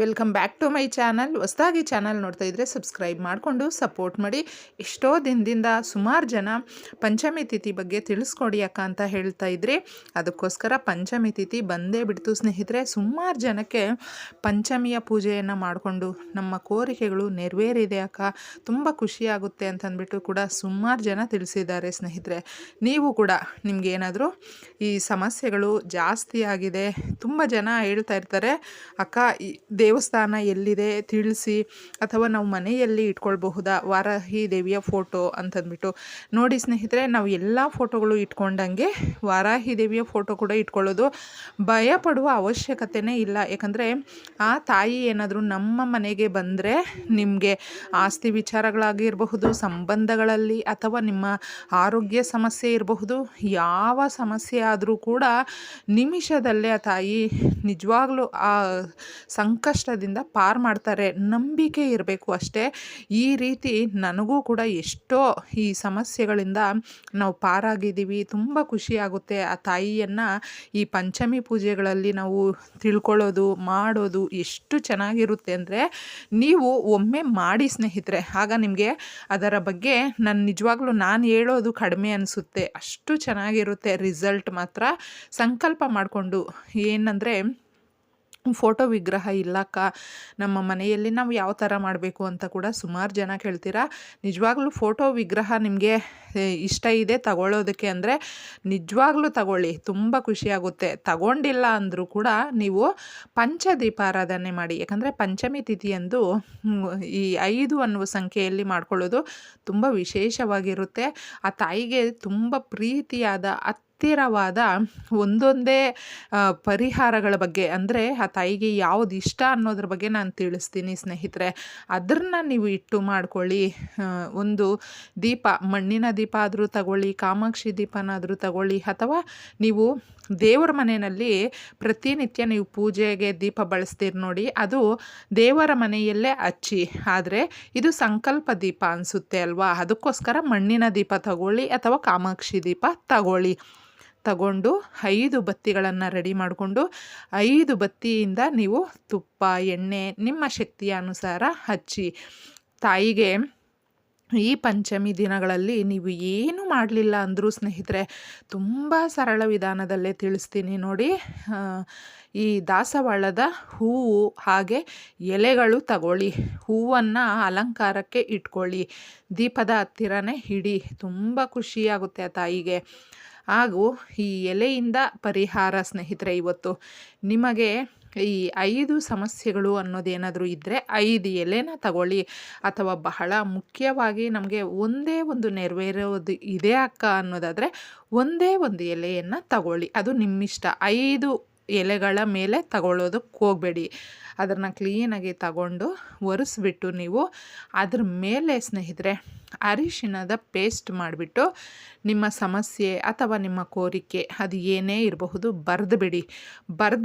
Welcome back to my channel ಹೊಸದಾಗಿ channel ನೋಡ್ತಾ ಇದ್ದರೆ ಸಬ್ಸ್ಕ್ರೈಬ್ ಮಾಡಿಕೊಂಡು ಸಪೋರ್ಟ್ ಮಾಡಿ. ಎಷ್ಟೋ ದಿನದಿಂದ ಸುಮಾರು ಜನ ಪಂಚಮಿ ತಿಥಿ ಬಗ್ಗೆ ತಿಳಿಸ್ಕೊಡಿ ಅಕ್ಕ ಅಂತ ಹೇಳ್ತಾ ಇದ್ರಿ, ಅದಕ್ಕೋಸ್ಕರ ಪಂಚಮಿ ತಿಥಿ ಬಂದೇ ಬಿಡ್ತು ಸ್ನೇಹಿತರೆ. ಸುಮಾರು ಜನಕ್ಕೆ ಪಂಚಮಿಯ ಪೂಜೆಯನ್ನು ಮಾಡಿಕೊಂಡು ನಮ್ಮ ಕೋರಿಕೆಗಳು ನೆರವೇರಿದೆ ಅಕ್ಕ. ತುಂಬ ಖುಷಿಯಾಗುತ್ತೆ ಅಂತಂದ್ಬಿಟ್ಟು ಕೂಡ ಸುಮಾರು ಜನ ತಿಳಿಸಿದ್ದಾರೆ ಸ್ನೇಹಿತರೆ. ನೀವು ಕೂಡ ನಿಮ್ಗೆ ಏನಾದರೂ ಈ ಸಮಸ್ಯೆಗಳು ಜಾಸ್ತಿ ಆಗಿದೆ, ತುಂಬ ಜನ ಹೇಳ್ತಾ ಇರ್ತಾರೆ, ಅಕ್ಕ ದೇವಸ್ಥಾನ ಎಲ್ಲಿದೆ ತಿಳಿಸಿ ಅಥವಾ ನಾವು ಮನೆಯಲ್ಲಿ ಇಟ್ಕೊಳ್ಬಹುದಾ? ವಾರಾಹಿ ದೇವಿಯ ಫೋಟೋ ಅಂತಂದ್ಬಿಟ್ಟು. ನೋಡಿ ಸ್ನೇಹಿತರೆ, ನಾವು ಎಲ್ಲ ಫೋಟೋಗಳು ಇಟ್ಕೊಂಡಂಗೆ ವಾರಾಹಿ ದೇವಿಯ ಫೋಟೋ ಕೂಡ ಇಟ್ಕೊಳ್ಳೋದು ಭಯ ಪಡುವ ಅವಶ್ಯಕತೆನೇ ಇಲ್ಲ. ಯಾಕಂದರೆ ಆ ತಾಯಿ ಏನಾದರೂ ನಮ್ಮ ಮನೆಗೆ ಬಂದರೆ ನಿಮಗೆ ಆಸ್ತಿ ವಿಚಾರಗಳಾಗಿರಬಹುದು, ಸಂಬಂಧಗಳಲ್ಲಿ ಅಥವಾ ನಿಮ್ಮ ಆರೋಗ್ಯ ಸಮಸ್ಯೆ ಇರಬಹುದು, ಯಾವ ಸಮಸ್ಯೆ ಆದರೂ ಕೂಡ ನಿಮಿಷದಲ್ಲೇ ಆ ತಾಯಿ ನಿಜವಾಗ್ಲೂ ಆ ಸಂಕಷ್ಟದಿಂದ ಪಾರ್ ಮಾಡ್ತಾರೆ. ನಂಬಿಕೆ ಇರಬೇಕು ಅಷ್ಟೇ. ಈ ರೀತಿ ನನಗೂ ಕೂಡ ಎಷ್ಟೋ ಈ ಸಮಸ್ಯೆಗಳಿಂದ ನಾವು ಪಾರಾಗಿದ್ದೀವಿ ತುಂಬ ಖುಷಿಯಾಗುತ್ತೆ ಆ ತಾಯಿಯನ್ನು ಈ ಪಂಚಮಿ ಪೂಜೆಗಳಲ್ಲಿ ನಾವು ತಿಳ್ಕೊಳ್ಳೋದು, ಮಾಡೋದು ಎಷ್ಟು ಚೆನ್ನಾಗಿರುತ್ತೆ ಅಂದರೆ ನೀವು ಒಮ್ಮೆ ಮಾಡಿ ಸ್ನೇಹಿತರೆ, ಆಗ ನಿಮಗೆ ಅದರ ಬಗ್ಗೆ ನಾನು ನಿಜವಾಗ್ಲೂ ನಾನು ಹೇಳೋದು ಕಡಿಮೆ ಅನಿಸುತ್ತೆ. ಅಷ್ಟು ಚೆನ್ನಾಗಿರುತ್ತೆ ರಿಸಲ್ಟ್ ಮಾತ್ರ. ಸಂಕಲ್ಪ ಮಾಡಿಕೊಂಡು ಏನಂದರೆ ಫೋಟೋ ವಿಗ್ರಹ ಇಲ್ಲಕ್ಕ, ನಮ್ಮ ಮನೆಯಲ್ಲಿ ನಾವು ಯಾವ ಥರ ಮಾಡಬೇಕು ಅಂತ ಕೂಡ ಸುಮಾರು ಜನ ಕೇಳ್ತೀರಾ. ನಿಜವಾಗ್ಲೂ ಫೋಟೋ ವಿಗ್ರಹ ನಿಮಗೆ ಇಷ್ಟ ಇದೆ ತಗೊಳ್ಳೋದಕ್ಕೆ ಅಂದರೆ ನಿಜವಾಗ್ಲೂ ತಗೊಳ್ಳಿ, ತುಂಬ ಖುಷಿಯಾಗುತ್ತೆ ತಗೊಂಡಿಲ್ಲ ಅಂದರೂ ಕೂಡ ನೀವು ಪಂಚದೀಪಾರಾಧನೆ ಮಾಡಿ, ಯಾಕಂದರೆ ಪಂಚಮಿ ತಿಥಿಯಂದು ಈ ಐದು ಅನ್ನುವ ಸಂಖ್ಯೆಯಲ್ಲಿ ಮಾಡ್ಕೊಳ್ಳೋದು ತುಂಬ ವಿಶೇಷವಾಗಿರುತ್ತೆ. ಆ ತಾಯಿಗೆ ತುಂಬ ಪ್ರೀತಿಯಾದ ಹತ್ತಿರವಾದ ಒಂದೊಂದೇ ಪರಿಹಾರಗಳ ಬಗ್ಗೆ, ಅಂದರೆ ಆ ತಾಯಿಗೆ ಯಾವುದು ಇಷ್ಟ ಅನ್ನೋದ್ರ ಬಗ್ಗೆ ನಾನು ತಿಳಿಸ್ತೀನಿ ಸ್ನೇಹಿತರೆ. ಅದನ್ನು ನೀವು ಇಟ್ಟು ಮಾಡ್ಕೊಳ್ಳಿ. ಒಂದು ದೀಪ, ಮಣ್ಣಿನ ದೀಪ ಆದರೂ ತಗೊಳ್ಳಿ, ಕಾಮಾಕ್ಷಿ ದೀಪನಾದರೂ ತಗೊಳ್ಳಿ, ಅಥವಾ ನೀವು ದೇವರ ಮನೆಯಲ್ಲಿ ಪ್ರತಿನಿತ್ಯ ನೀವು ಪೂಜೆಗೆ ದೀಪ ಬಳಸ್ತೀರಿ ನೋಡಿ, ಅದು ದೇವರ ಮನೆಯಲ್ಲೇ ಹಚ್ಚಿ. ಆದರೆ ಇದು ಸಂಕಲ್ಪ ದೀಪ ಅನಿಸುತ್ತೆ ಅಲ್ವಾ? ಅದಕ್ಕೋಸ್ಕರ ಮಣ್ಣಿನ ದೀಪ ತಗೊಳ್ಳಿ ಅಥವಾ ಕಾಮಾಕ್ಷಿ ದೀಪ ತಗೊಳ್ಳಿ. ತಗೊಂಡು ಐದು ಬತ್ತಿಗಳನ್ನು ರೆಡಿ ಮಾಡಿಕೊಂಡು, ಐದು ಬತ್ತಿಯಿಂದ ನೀವು ತುಪ್ಪ, ಎಣ್ಣೆ, ನಿಮ್ಮ ಶಕ್ತಿಯ ಅನುಸಾರ ಹಚ್ಚಿ. ತಾಯಿಗೆ ಈ ಪಂಚಮಿ ದಿನಗಳಲ್ಲಿ ನೀವು ಏನು ಮಾಡಲಿಲ್ಲ ಅಂದರೂ ಸ್ನೇಹಿತರೆ, ತುಂಬ ಸರಳ ವಿಧಾನದಲ್ಲೇ ತಿಳಿಸ್ತೀನಿ ನೋಡಿ. ಈ ದಾಸವಾಳದ ಹೂವು ಹಾಗೆ ಎಲೆಗಳು ತಗೊಳ್ಳಿ. ಹೂವನ್ನು ಅಲಂಕಾರಕ್ಕೆ ಇಟ್ಕೊಳ್ಳಿ. ದೀಪದ ಹತ್ತಿರನೇ ಹಿಡಿ ತುಂಬ ಖುಷಿಯಾಗುತ್ತೆ ಆ ತಾಯಿಗೆ. ಹಾಗೂ ಈ ಎಲೆಯಿಂದ ಪರಿಹಾರ ಸ್ನೇಹಿತರೆ, ಇವತ್ತು ನಿಮಗೆ ಈ ಐದು ಸಮಸ್ಯೆಗಳು ಅನ್ನೋದೇನಾದರೂ ಇದ್ದರೆ ಐದು ಎಲೆನ ತಗೊಳ್ಳಿ. ಅಥವಾ ಬಹಳ ಮುಖ್ಯವಾಗಿ ನಮಗೆ ಒಂದೇ ಒಂದು ನೆರವೇರೋದು ಇದೆ ಅಕ್ಕ ಅನ್ನೋದಾದರೆ ಒಂದೇ ಒಂದು ಎಲೆಯನ್ನು ತಗೊಳ್ಳಿ. ಅದು ನಿಮ್ಮಿಷ್ಟ. ಐದು ಎಲೆಗಳ ಮೇಲೆ ತಗೊಳ್ಳೋದಕ್ಕೆ ಹೋಗಬೇಡಿ. ಅದನ್ನು ಕ್ಲೀನಾಗಿ ತಗೊಂಡು ಒರೆಸ್ಬಿಟ್ಟು ನೀವು ಅದ್ರ ಮೇಲೆ ಸ್ನೇಹಿತರೆ ಅರಿಶಿಣದ ಪೇಸ್ಟ್ ಮಾಡಿಬಿಟ್ಟು ನಿಮ್ಮ ಸಮಸ್ಯೆ ಅಥವಾ ನಿಮ್ಮ ಕೋರಿಕೆ ಅದು ಏನೇ ಇರಬಹುದು ಬರೆದು ಬಿಡಿ.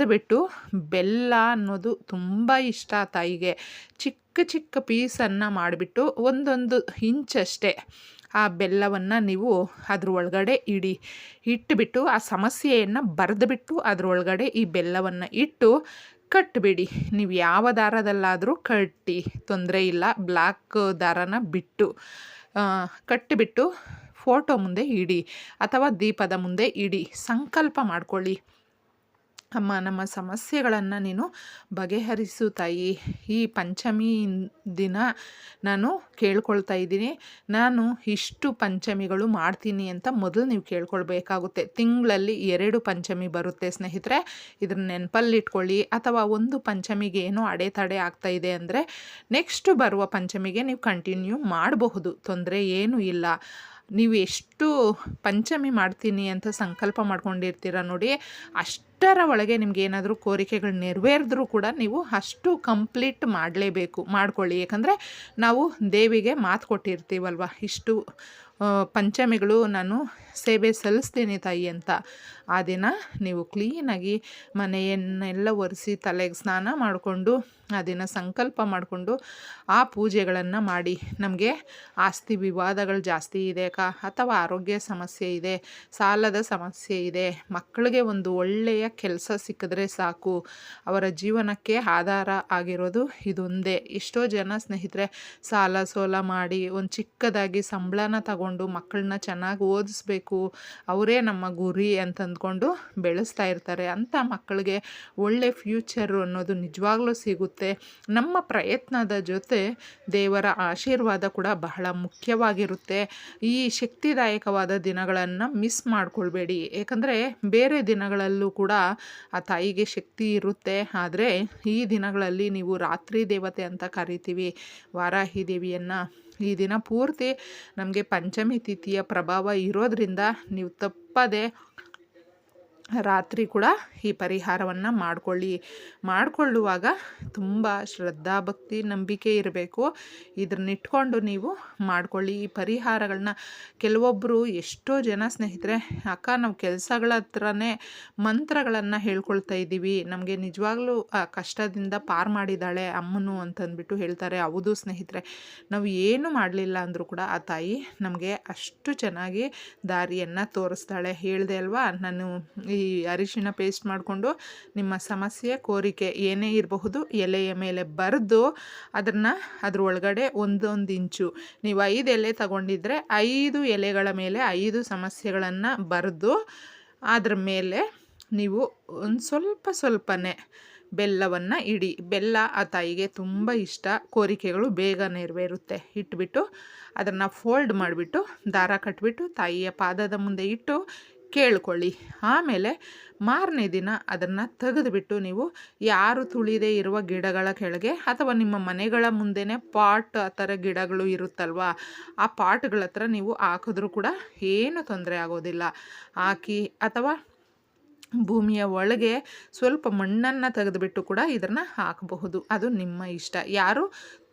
ಬಿಟ್ಟು ಬೆಲ್ಲ ಅನ್ನೋದು ತುಂಬ ಇಷ್ಟ ತಾಯಿಗೆ. ಚಿಕ್ಕ ಚಿಕ್ಕ ಪೀಸನ್ನು ಮಾಡಿಬಿಟ್ಟು ಒಂದೊಂದು ಇಂಚಷ್ಟೇ ಆ ಬೆಲ್ಲವನ್ನು ನೀವು ಅದ್ರ ಒಳಗಡೆ ಇಡಿ. ಇಟ್ಟುಬಿಟ್ಟು ಆ ಸಮಸ್ಯೆಯನ್ನು ಬರೆದುಬಿಟ್ಟು ಅದರೊಳಗಡೆ ಈ ಬೆಲ್ಲವನ್ನು ಇಟ್ಟು ಕಟ್ಟಿಬಿಡಿ ನೀವು ಯಾವ ದಾರದಲ್ಲಾದರೂ ಕಟ್ಟಿ. ತೊಂದರೆ ಇಲ್ಲ. ಬ್ಲ್ಯಾಕ್ ದಾರನ ಬಿಟ್ಟು ಕಟ್ಟಿಬಿಟ್ಟು ಫೋಟೋ ಮುಂದೆ ಇಡಿ ಅಥವಾ ದೀಪದ ಮುಂದೆ ಇಡಿ. ಸಂಕಲ್ಪ ಮಾಡ್ಕೊಳ್ಳಿ. ಅಮ್ಮ, ನಮ್ಮ ಸಮಸ್ಯೆಗಳನ್ನು ನೀನು ಬಗೆಹರಿಸು ತಾಯಿ. ಈ ಪಂಚಮಿ ದಿನ ನಾನು ಕೇಳ್ಕೊಳ್ತಾ ಇದ್ದೀನಿ. ನಾನು ಇಷ್ಟು ಪಂಚಮಿಗಳು ಮಾಡ್ತೀನಿ ಅಂತ ಮೊದಲು ನೀವು ಕೇಳ್ಕೊಳ್ಬೇಕಾಗುತ್ತೆ. ತಿಂಗಳಲ್ಲಿ ಎರಡು ಪಂಚಮಿ ಬರುತ್ತೆ ಸ್ನೇಹಿತರೆ. ಇದನ್ನ ನೆನಪಲ್ಲಿಟ್ಕೊಳ್ಳಿ. ಅಥವಾ ಒಂದು ಪಂಚಮಿಗೆ ಏನೋ ಅಡೆತಡೆ ಆಗ್ತಾ ಇದೆ ಅಂದರೆ ನೆಕ್ಸ್ಟ್ ಬರುವ ಪಂಚಮಿಗೆ ನೀವು ಕಂಟಿನ್ಯೂ ಮಾಡಬಹುದು. ತೊಂದರೆ ಏನೂ ಇಲ್ಲ. ನೀವು ಎಷ್ಟು ಪಂಚಮಿ ಮಾಡ್ತೀನಿ ಅಂತ ಸಂಕಲ್ಪ ಮಾಡ್ಕೊಂಡಿರ್ತೀರ ನೋಡಿ ಅಷ್ಟರ ಒಳಗೆ ನಿಮ್ಗೆ ಏನಾದರೂ ಕೋರಿಕೆಗಳು ನೆರವೇರಿದ್ರೂ ಕೂಡ ನೀವು ಅಷ್ಟು ಕಂಪ್ಲೀಟ್ ಮಾಡಲೇಬೇಕು, ಮಾಡ್ಕೊಳ್ಳಿ. ಯಾಕಂದರೆ ನಾವು ದೇವಿಗೆ ಮಾತು ಕೊಟ್ಟಿರ್ತೀವಲ್ವ? ಇಷ್ಟು ಪಂಚಮಿಗಳು ನಾನು ಸೇವೆ ಸಲ್ಲಿಸ್ತೀನಿ ತಾಯಿ ಅಂತ. ಆ ದಿನ ನೀವು ಕ್ಲೀನಾಗಿ ಮನೆಯನ್ನೆಲ್ಲ ಒರೆಸಿ ತಲೆಗೆ ಸ್ನಾನ ಮಾಡಿಕೊಂಡು ಆ ದಿನ ಸಂಕಲ್ಪ ಮಾಡಿಕೊಂಡು ಆ ಪೂಜೆಗಳನ್ನು ಮಾಡಿ. ನಮಗೆ ಆಸ್ತಿ ವಿವಾದಗಳು ಜಾಸ್ತಿ ಇದೆ ಕಾ ಅಥವಾ ಆರೋಗ್ಯ ಸಮಸ್ಯೆ ಇದೆ, ಸಾಲದ ಸಮಸ್ಯೆ ಇದೆ, ಮಕ್ಕಳಿಗೆ ಒಂದು ಒಳ್ಳೆಯ ಕೆಲಸ ಸಿಕ್ಕಿದ್ರೆ ಸಾಕು. ಅವರ ಜೀವನಕ್ಕೆ ಆಧಾರ ಆಗಿರೋದು ಇದೊಂದೇ. ಎಷ್ಟೋ ಜನ ಸ್ನೇಹಿತರೆ, ಸಾಲ ಸೋಲ ಮಾಡಿ ಒಂದು ಚಿಕ್ಕದಾಗಿ ಸಂಬಳನ ತಗೊಂಡು ಮಕ್ಕಳನ್ನ ಚೆನ್ನಾಗಿ ಓದಿಸ್ಬೇಕು. ಅವರೇ ನಮ್ಮ ಗುರಿ ಅಂತಂದ್ಕೊಂಡು ಬೆಳೆಸ್ತಾ ಇರ್ತಾರೆ. ಅಂಥ ಮಕ್ಕಳಿಗೆ ಒಳ್ಳೆ ಫ್ಯೂಚರು ಅನ್ನೋದು ನಿಜವಾಗ್ಲೂ ಸಿಗುತ್ತೆ. ನಮ್ಮ ಪ್ರಯತ್ನದ ಜೊತೆ ದೇವರ ಆಶೀರ್ವಾದ ಕೂಡ ಬಹಳ ಮುಖ್ಯವಾಗಿರುತ್ತೆ. ಈ ಶಕ್ತಿದಾಯಕವಾದ ದಿನಗಳನ್ನು ಮಿಸ್ ಮಾಡ್ಕೊಳ್ಬೇಡಿ. ಏಕೆಂದರೆ ಬೇರೆ ದಿನಗಳಲ್ಲೂ ಕೂಡ ಆ ತಾಯಿಗೆ ಶಕ್ತಿ ಇರುತ್ತೆ. ಆದರೆ ಈ ದಿನಗಳಲ್ಲಿ ನೀವು ರಾತ್ರಿ ದೇವತೆ ಅಂತ ಕರಿತೀವಿ. ವಾರಾಹಿ ದೇವಿಯನ್ನು ಈ ದಿನ ಪೂರ್ತಿ ನಮಗೆ ಪಂಚಮಿ ತಿಥಿಯ ಪ್ರಭಾವ ಇರೋದ್ರಿಂದ ನೀವು ತಪ್ಪದೆ ರಾತ್ರಿ ಕೂಡ ಈ ಪರಿಹಾರವನ್ನು ಮಾಡಿಕೊಳ್ಳಿ. ಮಾಡಿಕೊಳ್ಳುವಾಗ ತುಂಬ ಶ್ರದ್ಧಾಭಕ್ತಿ ನಂಬಿಕೆ ಇರಬೇಕು. ಇದನ್ನಿಟ್ಕೊಂಡು ನೀವು ಮಾಡಿಕೊಳ್ಳಿ. ಈ ಪರಿಹಾರಗಳನ್ನ ಕೆಲವೊಬ್ಬರು ಎಷ್ಟೋ ಜನ ಸ್ನೇಹಿತರೆ, ಅಕ್ಕ ನಾವು ಕೆಲಸಗಳ ಹತ್ರನೇ ಮಂತ್ರಗಳನ್ನು ಹೇಳ್ಕೊಳ್ತಾ ಇದ್ದೀವಿ. ನಮಗೆ ನಿಜವಾಗ್ಲೂ ಆ ಕಷ್ಟದಿಂದ ಪಾರು ಮಾಡಿದ್ದಾಳೆ ಅಮ್ಮನು ಅಂತಂದ್ಬಿಟ್ಟು ಹೇಳ್ತಾರೆ. ಹೌದು ಸ್ನೇಹಿತರೆ, ನಾವು ಏನು ಮಾಡಲಿಲ್ಲ ಅಂದರೂ ಕೂಡ ಆ ತಾಯಿ ನಮಗೆ ಅಷ್ಟು ಚೆನ್ನಾಗಿ ದಾರಿಯನ್ನು ತೋರಿಸ್ತಾಳೆ. ಹೇಳಿದೆ ಅಲ್ವಾ, ನಾನು ಅರಿಶಿಣ ಪೇಸ್ಟ್ ಮಾಡಿಕೊಂಡು ನಿಮ್ಮ ಸಮಸ್ಯೆ, ಕೋರಿಕೆ ಏನೇ ಇರಬಹುದು ಎಲೆಯ ಮೇಲೆ ಬರೆದು ಅದನ್ನು ಅದ್ರ ಒಳಗಡೆ ಒಂದೊಂದು ಇಂಚು, ನೀವು ಐದು ಎಲೆ ತಗೊಂಡಿದ್ರೆ ಐದು ಎಲೆಗಳ ಮೇಲೆ ಐದು ಸಮಸ್ಯೆಗಳನ್ನು ಬರೆದು ಅದ್ರ ಮೇಲೆ ನೀವು ಒಂದು ಸ್ವಲ್ಪ ಸ್ವಲ್ಪನೇ ಬೆಲ್ಲವನ್ನು ಇಡಿ. ಬೆಲ್ಲ ಆ ತಾಯಿಗೆ ತುಂಬ ಇಷ್ಟ. ಕೋರಿಕೆಗಳು ಬೇಗ ನೆರವೇರುತ್ತೆ. ಇಟ್ಬಿಟ್ಟು ಅದನ್ನು ಫೋಲ್ಡ್ ಮಾಡಿಬಿಟ್ಟು ದಾರ ಕಟ್ಬಿಟ್ಟು ತಾಯಿಯ ಪಾದದ ಮುಂದೆ ಇಟ್ಟು ಕೇಳ್ಕೊಳ್ಳಿ. ಆಮೇಲೆ ಮಾರನೇ ದಿನ ಅದನ್ನು ತೆಗೆದುಬಿಟ್ಟು ನೀವು ಯಾರು ತುಳಿದೇ ಇರುವ ಗಿಡಗಳ ಕೆಳಗೆ ಅಥವಾ ನಿಮ್ಮ ಮನೆಗಳ ಮುಂದೆನೇ ಪಾಟ್ ಆ ಥರ ಗಿಡಗಳು ಇರುತ್ತಲ್ವ, ಆ ಪಾಟ್ಗಳ ಹತ್ರ ನೀವು ಹಾಕಿದ್ರೂ ಕೂಡ ಏನು ತೊಂದರೆ ಆಗೋದಿಲ್ಲ. ಹಾಕಿ ಅಥವಾ ಭೂಮಿಯ ಒಳಗೆ ಸ್ವಲ್ಪ ಮಣ್ಣನ್ನು ತೆಗೆದುಬಿಟ್ಟು ಕೂಡ ಇದನ್ನು ಹಾಕಬಹುದು. ಅದು ನಿಮ್ಮ ಇಷ್ಟ. ಯಾರು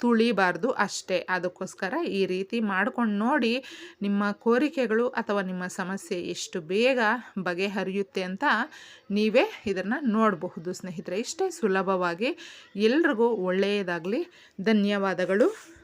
ತುಳಿಬಾರ್ದು ಅಷ್ಟೇ. ಅದಕ್ಕೋಸ್ಕರ ಈ ರೀತಿ ಮಾಡ್ಕೊಂಡು ನೋಡಿ ನಿಮ್ಮ ಕೋರಿಕೆಗಳು ಅಥವಾ ನಿಮ್ಮ ಸಮಸ್ಯೆ ಎಷ್ಟು ಬೇಗ ಬಗೆಹರಿಯುತ್ತೆ ಅಂತ ನೀವೇ ಇದನ್ನು ನೋಡಬಹುದು ಸ್ನೇಹಿತರೆ. ಇಷ್ಟೇ ಸುಲಭವಾಗಿ ಎಲ್ರಿಗೂ ಒಳ್ಳೆಯದಾಗಲಿ. ಧನ್ಯವಾದಗಳು.